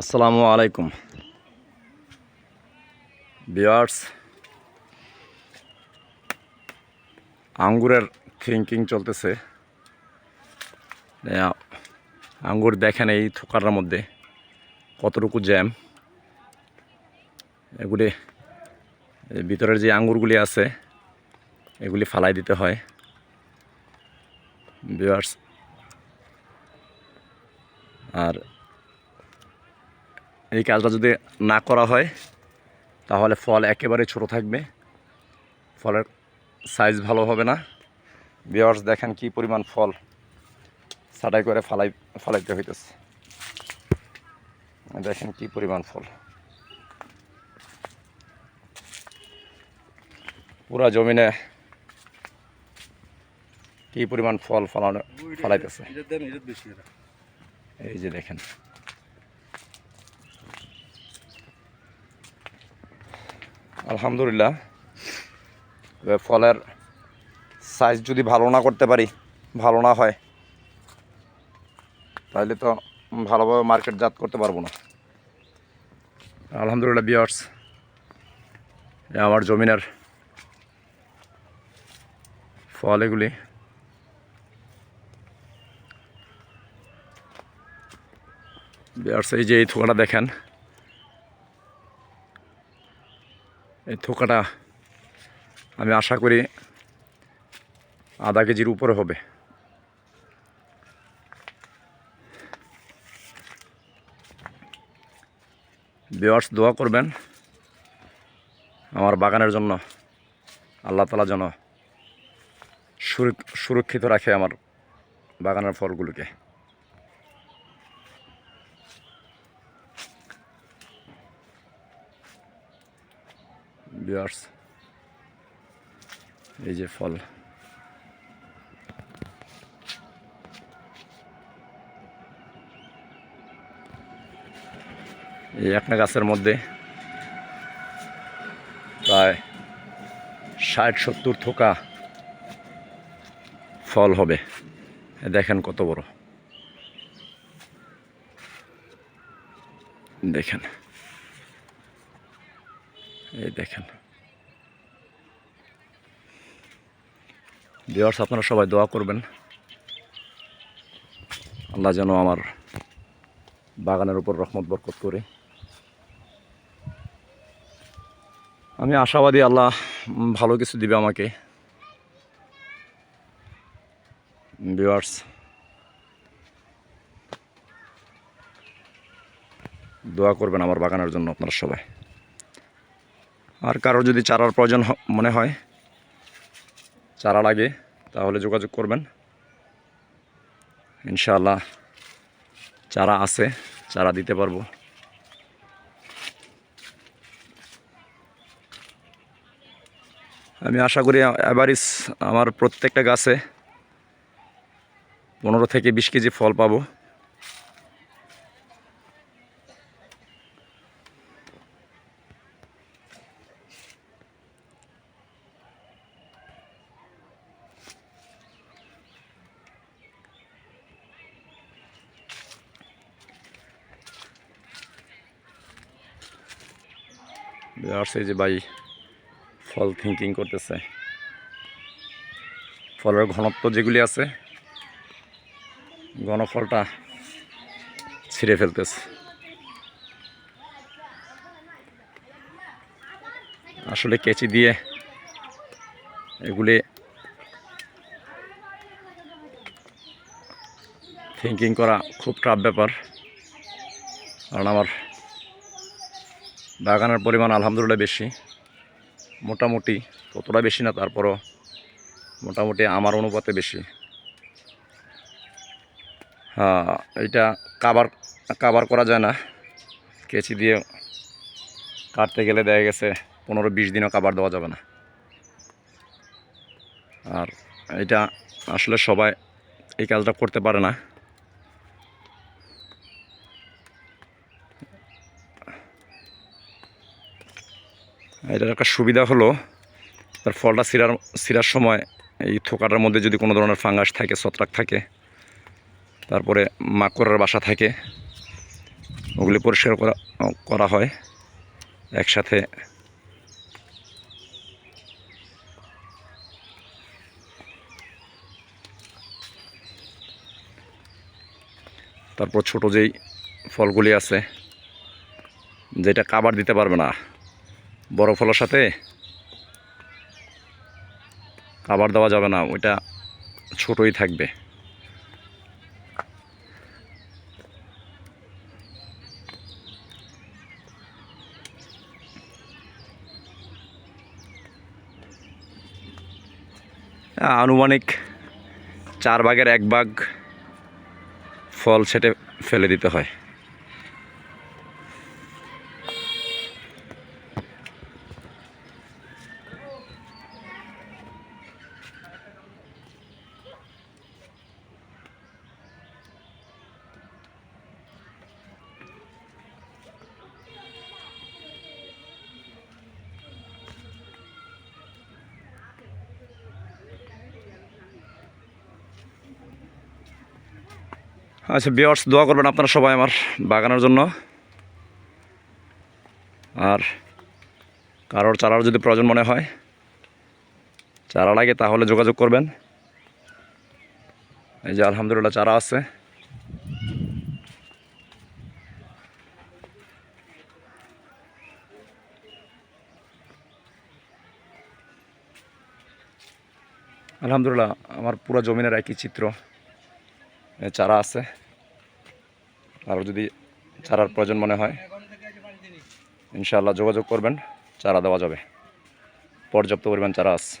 আসসালামু আলাইকুম। বিয়ার্স আঙ্গুরের থিঙ্কিং চলতেছে। আঙ্গুর দেখেন এই থোকাটার মধ্যে কতটুকু জ্যাম। এগুলি ভিতরের যে আঙ্গুরগুলি আছে, এগুলি ফালাই দিতে হয়। বিয়ার্স আর এই কাজটা যদি না করা হয় তাহলে ফল একেবারে ছোট থাকবে। ফলের সাইজ ভালো হবে না। বিয়ার্স দেখেন কি পরিমাণ ফল। ছাটাই করে ফালাই ফালাইতে হইতেছে। দেখেন কি পরিমাণ ফল। পুরা জমিনে কি পরিমাণ ফল ফলানো ফলাইতেছে। এই যে দেখেন। আলহামদুলিল্লাহ। ফলের সাইজ যদি ভালো না করতে পারি, ভালো না হয়, তাহলে তো ভালোভাবে মার্কেট জাত করতে পারব না। আলহামদুলিল্লাহ বিয়ার্স আমার জমিনের ফল এগুলি। বিয়ার্স এই যে এই থোকাটা দেখেন এই থোকাটা আমি আশা করি আধা কেজির উপরে হবে। বিয়ার্স দোয়া করবেন আমার বাগানের জন্য আল্লাহ তালা যেন সুরক্ষিত রাখে আমার বাগানের ফলগুলোকে। বিয়ার্স, এই যে ফল। এই একটা গাছের মধ্যে প্রায় ষাট সত্তর থোকা ফল হবে। দেখেন কত বড়। দেখেন। এই দেখেন। ভিউয়ার্স আপনারা সবাই দোয়া করবেন। আল্লাহ যেন আমার বাগানের উপর রহমত, বরকত করে। আমি আশাবাদী আল্লাহ ভালো কিছু দিবে আমাকে। ভিউয়ার্স দোয়া করবেন আমার বাগানের জন্য আপনারা সবাই। আর কারোর যদি চারার প্রয়োজন মনে হয় চারা লাগে তাহলে যোগাযোগ করবেন। ইনশাআল্লাহ চারা আছে, চারা দিতে পারব। আমি আশা করি এভারিস আমার প্রত্যেকটা গাছে পনেরো থেকে বিশ কেজি ফল পাবো। আসছে যে ভাই ফল থিঙ্কিং করতেছে। ফলের ঘনত্ব যেগুলি আছে, ঘনফলটা ছিঁড়ে ফেলতেছে। আসলে কেচি দিয়ে এগুলি থিঙ্কিং করা খুব টাফ ব্যাপার। কারণ আমার বাগানের পরিমাণ আলহামদুলিল্লাহ বেশি। মোটামুটি ততটা বেশি না, তারপরও মোটামুটি আমার অনুপাতে বেশি। হ্যাঁ এইটা কাবার কাবার করা যায় না। কেচি দিয়ে কাটতে গেলে দেখা গেছে পনেরো বিশ দিনও কাবার দেওয়া যাবে না। আর এটা আসলে সবাই এই কাজটা করতে পারে না। এটার একটা সুবিধা হলো, তার ফলটা ছিঁড়ার ছিঁড়ার সময় এই থোকাটার মধ্যে যদি কোনো ধরনের ফাঙ্গাস থাকে, ছত্রাক থাকে, তারপরে মাকড়ের বাসা থাকে, ওগুলি পরিষ্কার করা করা হয় একসাথে। তারপর ছোট যেই ফলগুলি আছে, যেটা কাবার দিতে পারবে না বড় ফলের সাথে কাবার দেওয়া যাবে না, ওইটা ছোটই থাকবে। আনুমানিক চার ভাগের এক ভাগ ফল ছেটে ফেলে দিতে হয়। আচ্ছা বিয়ার্স দোয়া করবেন আপনারা সবাই আমার বাগানের জন্য। আর কারোর চারার যদি প্রয়োজন মনে হয়, চারা লাগে তাহলে যোগাযোগ করবেন। এই যে আলহামদুলিল্লাহ চারা আছে। আলহামদুলিল্লাহ, আমার পুরো জমিনের একই চিত্র। চারা আছে। আরও যদি চারার প্রয়োজন মনে হয়, ইনশাআল্লাহ যোগাযোগ করবেন, চারা দেওয়া যাবে। পর্যাপ্ত পরিমাণ চারা আছে।